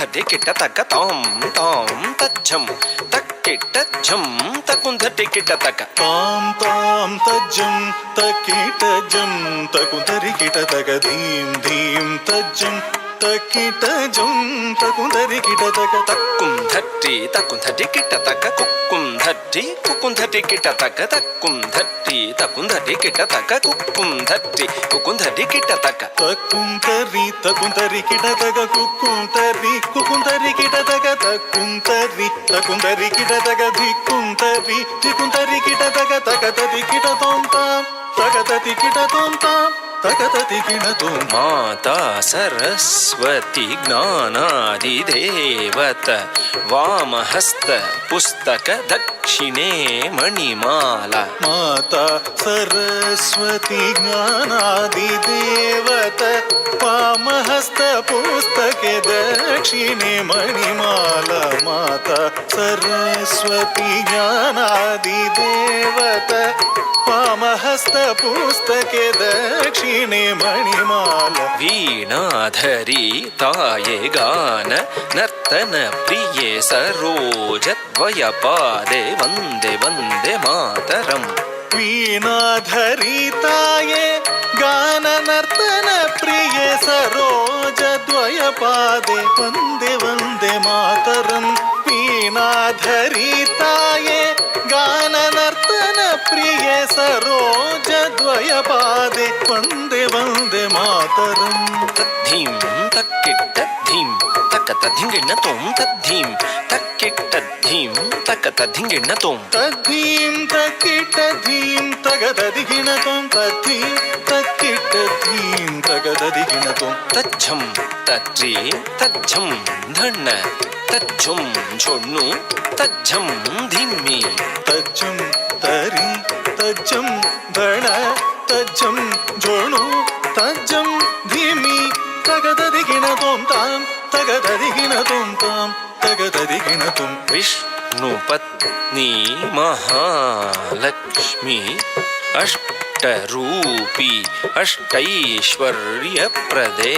కుంధటికిట తక తాం తాం తజ్జం తక్కిట జం తకుంధటికిట తక తాం తాం తజ్జం తకిట జం తకుంధరికిట తక ధీం ధీం తజ్జం. తకిట జుంతకు దరికిట తక తక్కుం ధట్టి తక్కుం ధటి కిట తక కుక్కుం ధట్టి కుక్కుం ధటి కిట తక తక్కుం ధట్టి తక్కుం ధటి కిట తక కుక్కుం ధట్టి కుక్కుం ధటి కిట తక. తక్కుం తరి తక్కుం తరి కిట తక కుక్కుం తరి కుక్కుం తరి కిట తక తక్కుం తరి తక్కుం తరి కిట తక ధిక్కుం తరి ధిక్కుం తరి కిట తక తక తది కిట తోంతాం తక తది కిట తోంతాం. తగతదిగిణదు మాతా సరస్వతి జ్ఞానాదిదేవత వామహస్త పుస్తక దక్షిణే మణిమాల మాతా సరస్వతి జ్ఞానాదిదేవత వామహస్త పుస్తక దక్షిణే మణిమాల మాతా సరస్వతి జ్ఞానాదిదేవత वामहस्तपुस्तके दक्षिणे मणिमाल। वीणाधरी ताये गान नर्तन प्रिये सरोजद्वयपादे वंदे वंदे मातरम्। वीणाधरीताये गाननर्तन प्रिये सरोजद्वयपादे वंदे वंदे मातरम्। वीणाधरीताये ಪ್ರಿಯ ಸರೋಜ ದ್ವಯ ಪಾದೆ ವಂದೇ ವಂದೇ ಮಾತರಂ ತದ್ಧೀಂ ತಕ್ಕಿಟ್ಟ ಧೀಂ ತಕ್ಕ ತದ್ಧಿಂಗಿಣ್ಣ ತೋಂ ತದ್ಧೀಂ ತಕ್ಕಿಟ್ಟ ಧೀಂ ತಕ್ಕ ತದ್ಧಿಂಗಿಣ್ಣ ತೋಂ ತದ್ಧೀಂ ತಕ್ಕಿಟ್ಟ ಧೀಂ ತಗದದಿಗಿಣ ತೊಂ ತದ್ಧೀಂ ತಕ್ಕಿಟ್ಟ ಧೀಂ ತಗದದಿಗಿಣ ತೊಂ ತಜ್ಜಂ ತಜ್ಜಿ ತಜ್ಜಂ ಧಣ್ಣ ತಜ್ಜುಂ ಝೊಣ್ಣು ತಜ್ಜಂ ಧಿಮ್ಮಿ ತಜ್ಜಂ ತರಿ ತಜ್ಜಂ ದಣ ತಜ್ಜಂ ಜೋಣು ತಜ್ಜಂ ಧೀಮಿ ತಗದದಿಗಿಣ ತೊಂ ತಾಂ ತಗದದಿಗಿಣ ತೊಂ ತಾಂ ತಗದದಿಗಿಣ ತೊಂ ವಿಷ್ಣು ಪತ್ನಿ ಮಹಾಲಕ್ಷ್ಮಿ ಅಷ್ಟರೂಪಿ ಅಷ್ಟೈಶ್ವರ್ಯ ಪ್ರದೆ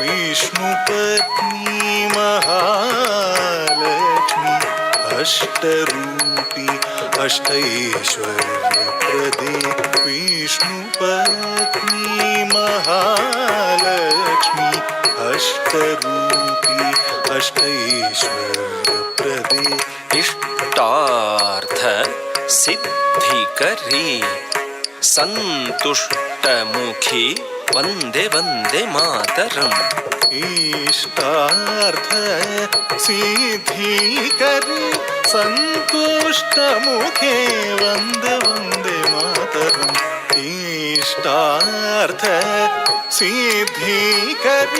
ವಿಷ್ಣು ಪತ್ನಿ ಮಹಾಲಕ್ಷ್ಮಿ अष्टरूपी अष्टैश्वर्यप्रदे विष्णुपत्नी महालक्ष्मी। अष्टरूपी अष्टैश्वर्यप्रदे इष्टार्थ सिद्धिकरी सन्तुष्टमुखी वंदे वंदे मातरम। ईष्टार्थ सिद्धि कर संतुष्ट मुखे वंदे वंदे मातरम। ईष्टार्थ सिद्धि कर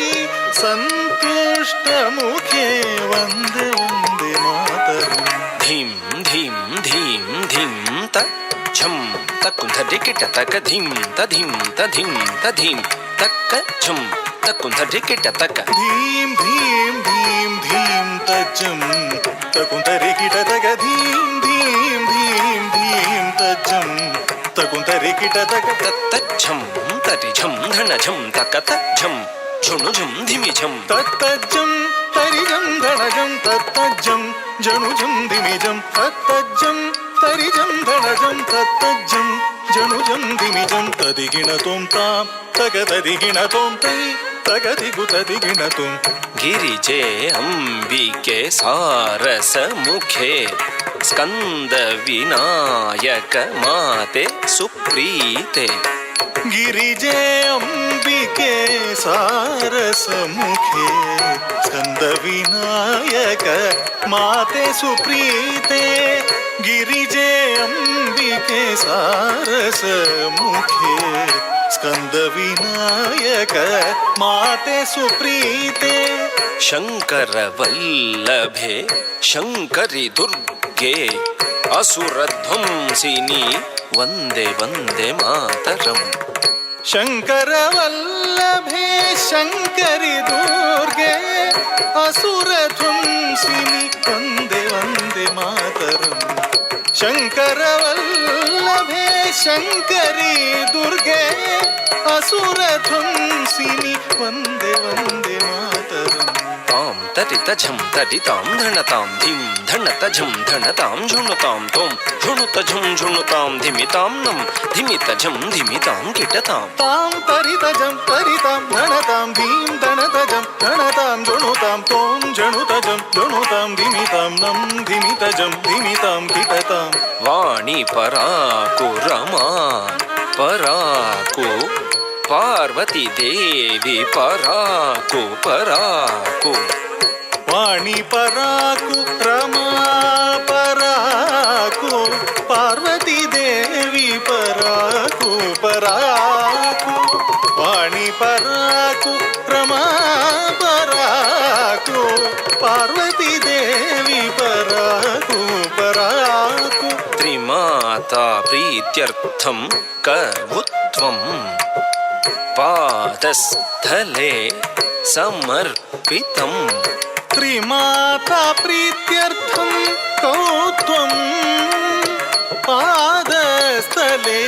संतुष्ट मुखे वंदे वंदे मातरम। धीम धीम धीम धीं तक झम तकुंधडिक तक धीम तधीम तधीम तधीम तक झुम तकुंधडिक तक धीम धीम धीम धीम तजम तकुंधडिक तक धीम धीम धीम धीम तजम तकुंधडिक टतक। तत्तझम तरिझम धनझम तकतझम झुणुझम धिमिझम तत्तझम तरिझम धनझम तत्तझम जणुझम धिमिझम तत्तझम తరిజం ధనజం తత్తజ్జం జనుజం దిమిజం తదిగిణ తోం తాం తగదదిగిణ తోం తై తగదిగు తదిగిణ తోం గిరిజే అంబికే సారస ముఖే స్కంద వినాయక మాతే సుప్రీతే. గిరిజే అంబికే के सारसमुखे स्कन्दविनायक माते सुप्रीते गिरिजे अम्बिके सारसमुखे स्कन्दविनायक माते सुप्रीते शङ्करवल्लभे शङ्करि दुर्गे असुरध्वंसिनी वन्दे वन्दे मातरम् शङ्करवल्लभे शङ्करि दुर्गे असुरध्वंसिनि वन्दे वन्दे मातरम् शङ्करवल्लभे शङ्करि दुर्गे असुरध्वंसिनि वन्दे वन्दे मातरम् धृणतां तरितझं तरितां धृणतां धिं धृणतझं धृणतां झुमतां त्वं झुणुतझुं झुमतां धिमितां नं धिमितझं धिमितां किटतां। तां तरितजं परितां भनतां धीं धनतजं धनतां दृणुतां त्वं झणुतजं दृणुतां धिमितां नं धिमितजं धिमितां किटतां। वाणी परा कुरमा परा को पार्वती देवी पराकु पराकु। वाणी पराकु रमा पराकु पार्वती देवी पराकु पराकु। वाणी पराकु रमा पराकु पार्वती देवी पराकु पराकु। त्रिमाता प्रीत्यर्थं कर्वुत्वम् पादस्थले समर्पितम् त्रिमाता प्रीत्यर्थं कौत्वं पादस्थले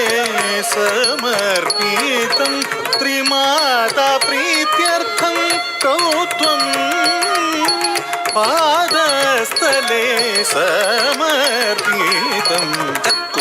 समर्पितं त्रिमाता प्रीत्यर्थं कौत्वं पादस्थले समर्पितम्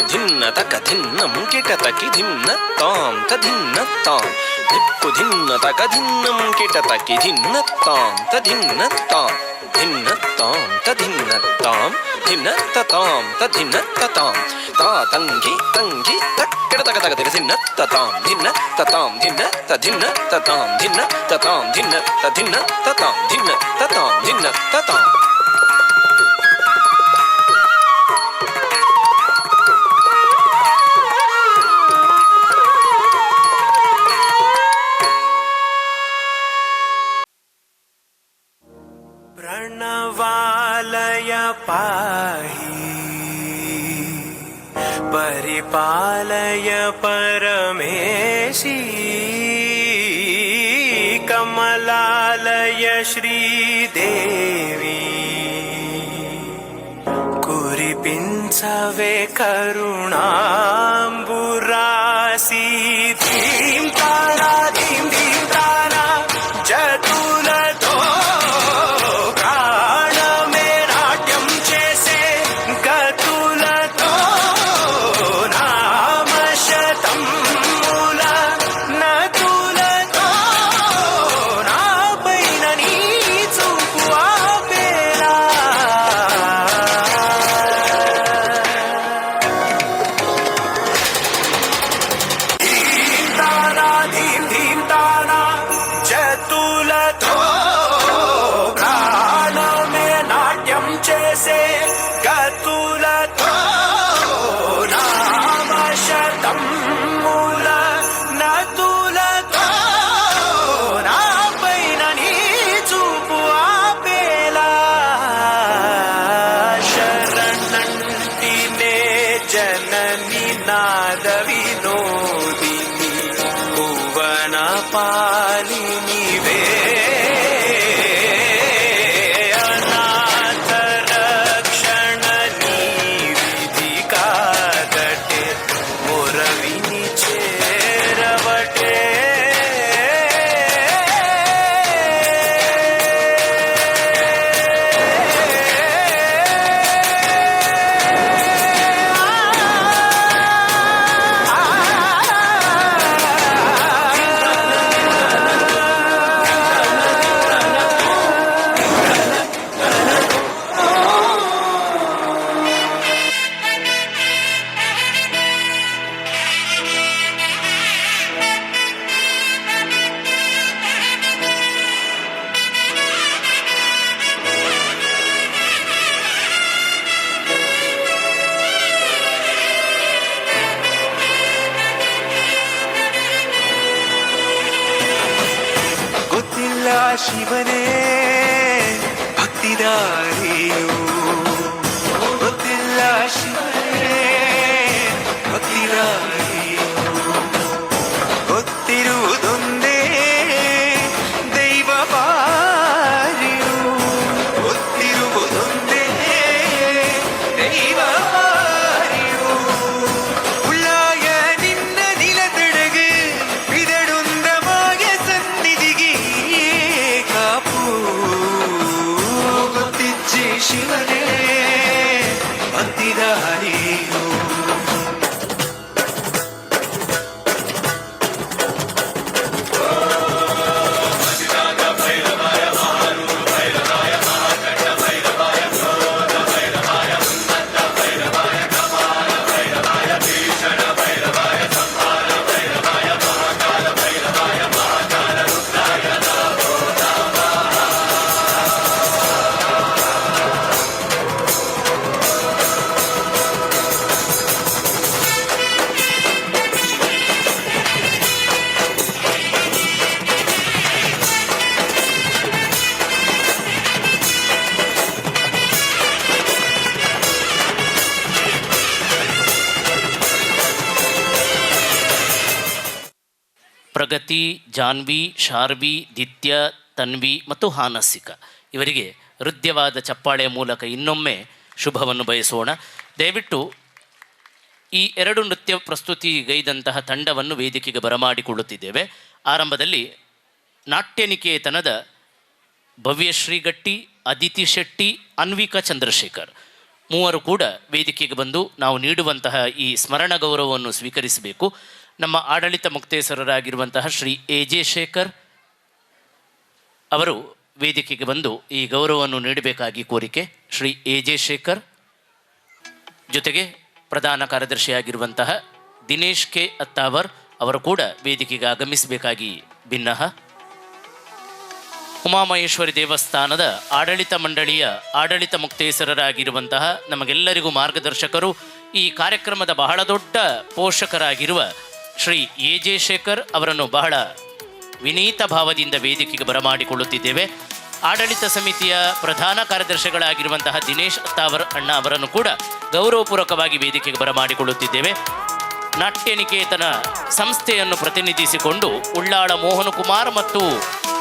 ధిన్న తక ధిన్నం కిటతకి ధిన్న తాం తధిన్న తాం దిక్కు ధిన్న తక ధిన్నం కిటతకి ధిన్న తాం తధిన్న తాం ధిన్న తాం తధిన్న తాం ధిన్న తతాం తధిన్న తతాం తా తంగి తంగి తక్కిడ తక తక ధిన్న తతాం ధిన్న తతాం ధిన్న తధిన్న తతాం ధిన్న తతాం ధిన్న తధిన్న తతాం ధిన్న తతాం ధిన్న తతాం पाहि। परिपालय परमेशि कमलालय श्रीदेवी। कुरिपिञ्चवे करुणाम्बुरासि Shiva ಪ್ರಗತಿ, ಜಾನ್ವಿ, ಶಾರ್ವಿ, ದಿತ್ಯ, ತನ್ವಿ ಮತ್ತು ಹಾನಸಿಕ. ಇವರಿಗೆ ಹೃದಯವಾದ ಚಪ್ಪಾಳೆಯ ಮೂಲಕ ಇನ್ನೊಮ್ಮೆ ಶುಭವನ್ನು ಬಯಸೋಣ. ದಯವಿಟ್ಟು ಈ ಎರಡು ನೃತ್ಯ ಪ್ರಸ್ತುತಿ ಗೈದಂತಹ ತಂಡವನ್ನು ವೇದಿಕೆಗೆ ಬರಮಾಡಿಕೊಳ್ಳುತ್ತಿದ್ದೇವೆ. ಆರಂಭದಲ್ಲಿ ನಾಟ್ಯನಿಕೇತನದ ಭವ್ಯಶ್ರೀ ಗಟ್ಟಿ ಅದಿತಿ ಶೆಟ್ಟಿ, ಅನ್ವಿಕಾ ಚಂದ್ರಶೇಖರ್ ಮೂವರು ಕೂಡ ವೇದಿಕೆಗೆ ಬಂದು ನಾವು ನೀಡುವಂತಹ ಈ ಸ್ಮರಣ ಗೌರವವನ್ನು ಸ್ವೀಕರಿಸಬೇಕು. ನಮ್ಮ ಆಡಳಿತ ಮುಕ್ತೇಶ್ವರರಾಗಿರುವಂತಹ ಶ್ರೀ ಎ ಜೆ ಶೇಖರ್ ಅವರು ವೇದಿಕೆಗೆ ಬಂದು ಈ ಗೌರವವನ್ನು ನೀಡಬೇಕಾಗಿ ಕೋರಿಕೆ ಶ್ರೀ ಎ ಜೆ ಶೇಖರ್ ಜೊತೆಗೆ ಪ್ರಧಾನ ಕಾರ್ಯದರ್ಶಿಯಾಗಿರುವಂತಹ ದಿನೇಶ್ ಕೆ ಅತ್ತಾವರ್ ಅವರು ಕೂಡ ವೇದಿಕೆಗೆ ಆಗಮಿಸಬೇಕಾಗಿ ಭಿನ್ನಹ ಉಮಾಮಹೇಶ್ವರಿ ದೇವಸ್ಥಾನದ ಆಡಳಿತ ಮಂಡಳಿಯ ಆಡಳಿತ ಮುಕ್ತೇಸರರಾಗಿರುವಂತಹ ನಮಗೆಲ್ಲರಿಗೂ ಮಾರ್ಗದರ್ಶಕರು ಈ ಕಾರ್ಯಕ್ರಮದ ಬಹಳ ದೊಡ್ಡ ಪೋಷಕರಾಗಿರುವ ಶ್ರೀ ಎ ಜೆ ಶೇಖರ್ ಅವರನ್ನು ಬಹಳ ವಿನೀತ ಭಾವದಿಂದ ವೇದಿಕೆಗೆ ಬರಮಾಡಿಕೊಳ್ಳುತ್ತಿದ್ದೇವೆ. ಆಡಳಿತ ಸಮಿತಿಯ ಪ್ರಧಾನ ಕಾರ್ಯದರ್ಶಿಗಳಾಗಿರುವಂತಹ ದಿನೇಶ್ ತಾವರ್ ಅಣ್ಣ ಅವರನ್ನು ಕೂಡ ಗೌರವಪೂರ್ವಕವಾಗಿ ವೇದಿಕೆಗೆ ಬರಮಾಡಿಕೊಳ್ಳುತ್ತಿದ್ದೇವೆ. ನಾಟ್ಯನಿಕೇತನ ಸಂಸ್ಥೆಯನ್ನು ಪ್ರತಿನಿಧಿಸಿಕೊಂಡು ಉಳ್ಳಾಳ ಮೋಹನ್ ಕುಮಾರ್ ಮತ್ತು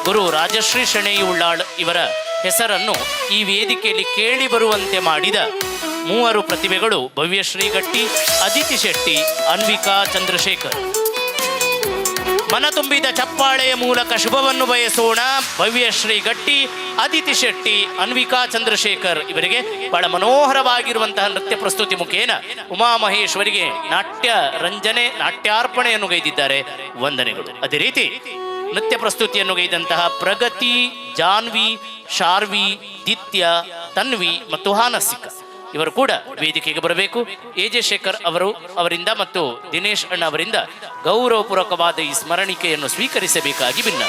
ಗುರು ರಾಜಶ್ರೀ ಶೆಣೈ ಉಳ್ಳಾಳ್ ಇವರ ಹೆಸರನ್ನು ಈ ವೇದಿಕೆಯಲ್ಲಿ ಕೇಳಿ ಬರುವಂತೆ ಮಾಡಿದ ಮೂವರು ಪ್ರತಿಭೆಗಳು ಭವ್ಯಶ್ರೀ ಗಟ್ಟಿ ಅದಿತಿ ಶೆಟ್ಟಿ, ಅನ್ವಿಕಾ ಚಂದ್ರಶೇಖರ್. ಮನ ತುಂಬಿದ ಚಪ್ಪಾಳೆಯ ಮೂಲಕ ಶುಭವನ್ನು ಬಯಸೋಣ. ಭವ್ಯಶ್ರೀ ಗಟ್ಟಿ ಅದಿತಿ ಶೆಟ್ಟಿ, ಅನ್ವಿಕಾ ಚಂದ್ರಶೇಖರ್ ಇವರಿಗೆ ಬಹಳ ಮನೋಹರವಾಗಿರುವಂತಹ ನೃತ್ಯ ಪ್ರಸ್ತುತಿ ಮುಖೇನ ಉಮಾಮಹೇಶ್ವರಿಗೆ ನಾಟ್ಯ ರಂಜನೆ, ನಾಟ್ಯಾರ್ಪಣೆಯನ್ನು ಗೈದಿದ್ದಾರೆ ವಂದನೆಗಳು. ಅದೇ ರೀತಿ ನೃತ್ಯ ಪ್ರಸ್ತುತಿಯನ್ನು ಗೈದಂತಹ ಪ್ರಗತಿ, ಜಾನ್ವಿ, ಶಾರ್ವಿ, ದಿತ್ಯ, ತನ್ವಿ ಮತ್ತು ಹಾನಸಿಕ. ಇವರು ಕೂಡ ವೇದಿಕೆಗೆ ಬರಬೇಕು. ಎ ಜೆ ಶೇಖರ್ ಅವರು ಅವರಿಂದ ಮತ್ತು ದಿನೇಶ್ ಅಣ್ಣ ಅವರಿಂದ ಗೌರವಪೂರ್ವಕವಾದ ಈ ಸ್ಮರಣಿಕೆಯನ್ನು ಸ್ವೀಕರಿಸಬೇಕಾಗಿ ಭಿನ್ನ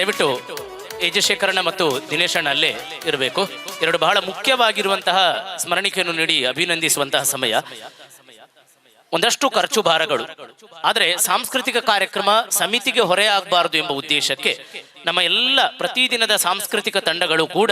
ದಯವಿಟ್ಟು ಯಜಶೇಖರಣ್ಣ ಮತ್ತು ದಿನೇಶಣ್ಣ ಅಲ್ಲೇ ಇರಬೇಕು. ಎರಡು ಬಹಳ ಮುಖ್ಯವಾಗಿರುವಂತಹ ಸ್ಮರಣಿಕೆಯನ್ನು ನೀಡಿ ಅಭಿನಂದಿಸುವಂತಹ ಸಮಯ. ಒಂದಷ್ಟು ಖರ್ಚು ಭಾರಗಳು. ಆದರೆ ಸಾಂಸ್ಕೃತಿಕ ಕಾರ್ಯಕ್ರಮ ಸಮಿತಿಗೆ ಹೊರೆ ಆಗಬಾರದು ಎಂಬ ಉದ್ದೇಶಕ್ಕೆ ನಮ್ಮ ಎಲ್ಲ ಪ್ರತಿದಿನದ ಸಾಂಸ್ಕೃತಿಕ ತಂಡಗಳು ಕೂಡ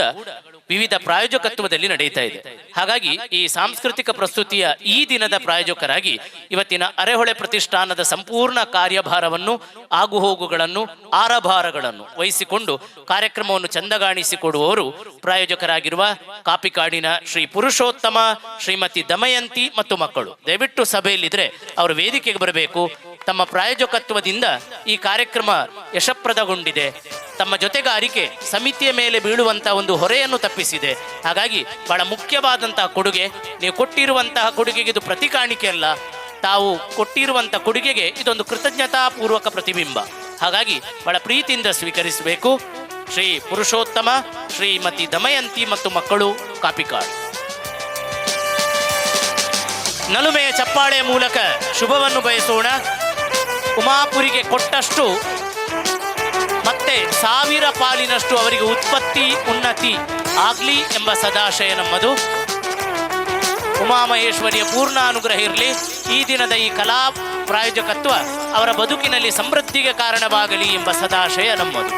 ವಿವಿಧ ಪ್ರಾಯೋಜಕತ್ವದಲ್ಲಿ ನಡೆಯುತ್ತಾ ಇದೆ. ಹಾಗಾಗಿ ಈ ಸಾಂಸ್ಕೃತಿಕ ಪ್ರಸ್ತುತಿಯ ಈ ದಿನದ ಪ್ರಾಯೋಜಕರಾಗಿ ಇವತ್ತಿನ ಅರೆಹೊಳೆ ಪ್ರತಿಷ್ಠಾನದ ಸಂಪೂರ್ಣ ಕಾರ್ಯಭಾರವನ್ನು, ಆಗುಹೋಗುಗಳನ್ನು, ಆರಭಾರಗಳನ್ನು ವಹಿಸಿಕೊಂಡು ಕಾರ್ಯಕ್ರಮವನ್ನು ಚಂದಗಾಣಿಸಿಕೊಡುವವರು ಪ್ರಾಯೋಜಕರಾಗಿರುವ ಕಾಪಿಕಾಡಿನ ಶ್ರೀ ಪುರುಷೋತ್ತಮ ಶ್ರೀಮತಿ ದಮಯಂತಿ ಮತ್ತು ಮಕ್ಕಳು. ದಯವಿಟ್ಟು ಸಭೆಯಲ್ಲಿದ್ರೆ ಅವರು ವೇದಿಕೆಗೆ ಬರಬೇಕು. ತಮ್ಮ ಪ್ರಾಯೋಜಕತ್ವದಿಂದ ಈ ಕಾರ್ಯಕ್ರಮ ಯಶಪ್ರದಗೊಂಡಿದೆ. ತಮ್ಮ ಜೊತೆಗಾರಿಕೆ ಸಮಿತಿಯ ಮೇಲೆ ಬೀಳುವಂತಹ ಒಂದು ಹೊರೆಯನ್ನು ತಪ್ಪಿಸಿದೆ. ಹಾಗಾಗಿ ಬಹಳ ಮುಖ್ಯವಾದಂತಹ ಕೊಡುಗೆ, ನೀವು ಕೊಟ್ಟಿರುವಂತಹ ಕೊಡುಗೆಗೆ ಇದು ಪ್ರತಿ ಕಾಣಿಕೆ ಅಲ್ಲ. ತಾವು ಕೊಟ್ಟಿರುವಂತಹ ಕೊಡುಗೆಗೆ ಇದೊಂದು ಕೃತಜ್ಞತಾಪೂರ್ವಕ ಪ್ರತಿಬಿಂಬ. ಹಾಗಾಗಿ ಬಹಳ ಪ್ರೀತಿಯಿಂದ ಸ್ವೀಕರಿಸಬೇಕು. ಶ್ರೀ ಪುರುಷೋತ್ತಮ, ಶ್ರೀಮತಿ ದಮಯಂತಿ ಮತ್ತು ಮಕ್ಕಳು ಕಾಪಿಕಾಡ್. ನಲುಮೆಯ ಚಪ್ಪಾಳೆಯ ಮೂಲಕ ಶುಭವನ್ನು ಬಯಸೋಣ. ಉಮಾಪುರಿಗೆ ಕೊಟ್ಟಷ್ಟು ಮತ್ತೆ ಸಾವಿರ ಪಾಲಿನಷ್ಟು ಅವರಿಗೆ ಉತ್ಪತ್ತಿ, ಉನ್ನತಿ ಆಗಲಿ ಎಂಬ ಸದಾಶಯ ನಮ್ಮದು. ಉಮಾಮಹೇಶ್ವರಿಯ ಪೂರ್ಣ ಅನುಗ್ರಹ ಇರಲಿ. ಈ ದಿನದ ಈ ಕಲಾ ಪ್ರಾಯೋಜಕತ್ವ ಅವರ ಬದುಕಿನಲ್ಲಿ ಸಮೃದ್ಧಿಗೆ ಕಾರಣವಾಗಲಿ ಎಂಬ ಸದಾಶಯ ನಮ್ಮದು.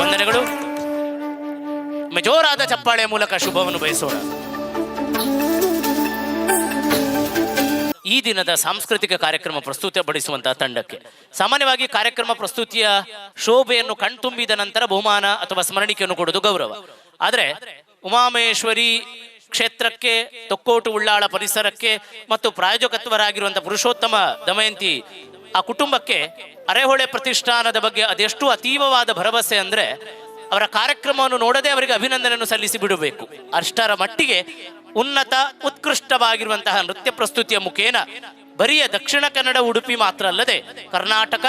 ವಂದನೆಗಳು. ಮೆಜೋರಾದ ಚಪ್ಪಾಳೆ ಮೂಲಕ ಶುಭವನ್ನು ಬಯಸೋಣ. ಈ ದಿನದ ಸಾಂಸ್ಕೃತಿಕ ಕಾರ್ಯಕ್ರಮ ಪ್ರಸ್ತುತಪಡಿಸುವಂತಹ ತಂಡಕ್ಕೆ. ಸಾಮಾನ್ಯವಾಗಿ ಕಾರ್ಯಕ್ರಮ ಪ್ರಸ್ತುತಿಯ ಶೋಭೆಯನ್ನು ಕಣ್ತುಂಬಿದ ನಂತರ ಬಹುಮಾನ ಅಥವಾ ಸ್ಮರಣಿಕೆಯನ್ನು ಕೊಡುವುದು ಗೌರವ. ಆದರೆ ಉಮಾಮೇಶ್ವರಿ ಕ್ಷೇತ್ರಕ್ಕೆ, ತೊಕ್ಕೋಟು ಉಳ್ಳಾಳ ಪರಿಸರಕ್ಕೆ ಮತ್ತು ಪ್ರಾಯೋಜಕತ್ವರಾಗಿರುವಂತಹ ಪುರುಷೋತ್ತಮ ದಮಯಂತಿ ಆ ಕುಟುಂಬಕ್ಕೆ ಅರೆಹೊಳೆ ಪ್ರತಿಷ್ಠಾನದ ಬಗ್ಗೆ ಅದೆಷ್ಟು ಅತೀವವಾದ ಭರವಸೆ ಅಂದ್ರೆ ಅವರ ಕಾರ್ಯಕ್ರಮವನ್ನು ನೋಡದೆ ಅವರಿಗೆ ಅಭಿನಂದನೆಯನ್ನು ಸಲ್ಲಿಸಿ ಬಿಡಬೇಕು. ಅಷ್ಟರ ಮಟ್ಟಿಗೆ ಉನ್ನತ, ಉತ್ಕೃಷ್ಟವಾಗಿರುವಂತಹ ನೃತ್ಯ ಪ್ರಸ್ತುತಿಯ ಮುಖೇನ ಬರಿಯ ದಕ್ಷಿಣ ಕನ್ನಡ ಉಡುಪಿ ಮಾತ್ರ ಅಲ್ಲದೆ ಕರ್ನಾಟಕ,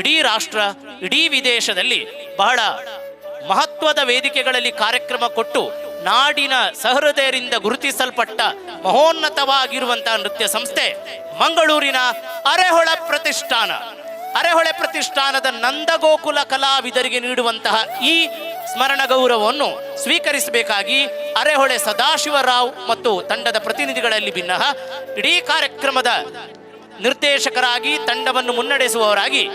ಇಡೀ ರಾಷ್ಟ್ರ, ಇಡೀ ವಿದೇಶದಲ್ಲಿ ಬಹಳ ಮಹತ್ವದ ವೇದಿಕೆಗಳಲ್ಲಿ ಕಾರ್ಯಕ್ರಮ ಕೊಟ್ಟು ನಾಡಿನ ಸಹೃದಯರಿಂದ ಗುರುತಿಸಲ್ಪಟ್ಟ ಮಹೋನ್ನತವಾಗಿರುವಂತಹ ನೃತ್ಯ ಸಂಸ್ಥೆ ಮಂಗಳೂರಿನ ಅರೆಹೊಳ ಪ್ರತಿಷ್ಠಾನ. ಅರೆಹೊಳೆ ಪ್ರತಿಷ್ಠಾನದ ನಂದಗೋಕುಲ ಕಲಾವಿದರಿಗೆ ನೀಡುವಂತಹ ಈ ಸ್ಮರಣ ಗೌರವವನ್ನು ಸ್ವೀಕರಿಸಬೇಕಾಗಿ ಅರೆಹೊಳೆ ಸದಾಶಿವರಾವ್ ಮತ್ತು ತಂಡದ ಪ್ರತಿನಿಧಿಗಳಲ್ಲಿ ಭಿನ್ನಹ ಇಡೀ ಕಾರ್ಯಕ್ರಮದ ನಿರ್ದೇಶಕರಾಗಿ, ತಂಡವನ್ನು ಮುನ್ನಡೆಸುವವರಾಗಿ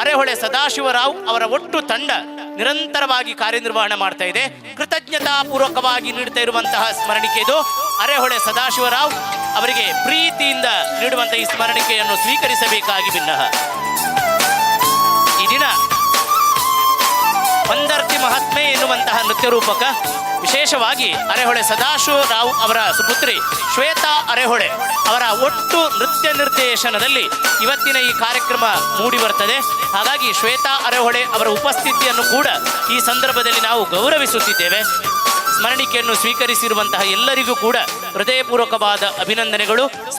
ಅರೆಹೊಳೆ ಸದಾಶಿವರಾವ್ ಅವರ ಒಟ್ಟು ತಂಡ ನಿರಂತರವಾಗಿ ಕಾರ್ಯನಿರ್ವಹಣೆ ಮಾಡ್ತಾ ಇದೆ. ಕೃತಜ್ಞತಾ ಪೂರ್ವಕವಾಗಿ ನೀಡ್ತಾ ಇರುವಂತಹ ಸ್ಮರಣಿಕೆ ಇದು. ಅರೆಹೊಳೆ ಸದಾಶಿವರಾವ್ ಅವರಿಗೆ ಪ್ರೀತಿಯಿಂದ ನೀಡುವಂತಹ ಈ ಸ್ಮರಣಿಕೆಯನ್ನು ಸ್ವೀಕರಿಸಬೇಕಾಗಿ ಭಿನ್ನಹ. ಈ ದಿನ ಪಂದರ್ತಿ ಮಹಾತ್ಮೆ ಎನ್ನುವಂತಹ ನೃತ್ಯ ರೂಪಕ ವಿಶೇಷವಾಗಿ ಅರೆಹೊಳೆ ಸದಾಶಿವರಾವ್ ಅವರ ಸುಪುತ್ರಿ ಶ್ವೇತಾ ಅರೆಹೊಳೆ ಅವರ ಒಟ್ಟು ನೃತ್ಯ ನಿರ್ದೇಶನದಲ್ಲಿ ಇವತ್ತಿನ ಈ ಕಾರ್ಯಕ್ರಮ ಮೂಡಿ ಬರ್ತದೆ ಹಾಗಾಗಿ ಶ್ವೇತಾ ಅರೆಹೊಳೆ ಅವರ ಉಪಸ್ಥಿತಿಯನ್ನು ಕೂಡ ಈ ಸಂದರ್ಭದಲ್ಲಿ ನಾವು ಗೌರವಿಸುತ್ತಿದ್ದೇವೆ. ಸ್ಮರಣಿಕೆಯನ್ನು ಸ್ವೀಕರಿಸಿರುವಂತಹ ಎಲ್ಲರಿಗೂ ಕೂಡ ಹೃದಯಪೂರ್ವಕವಾದ ಅಭಿನಂದನೆಗಳು.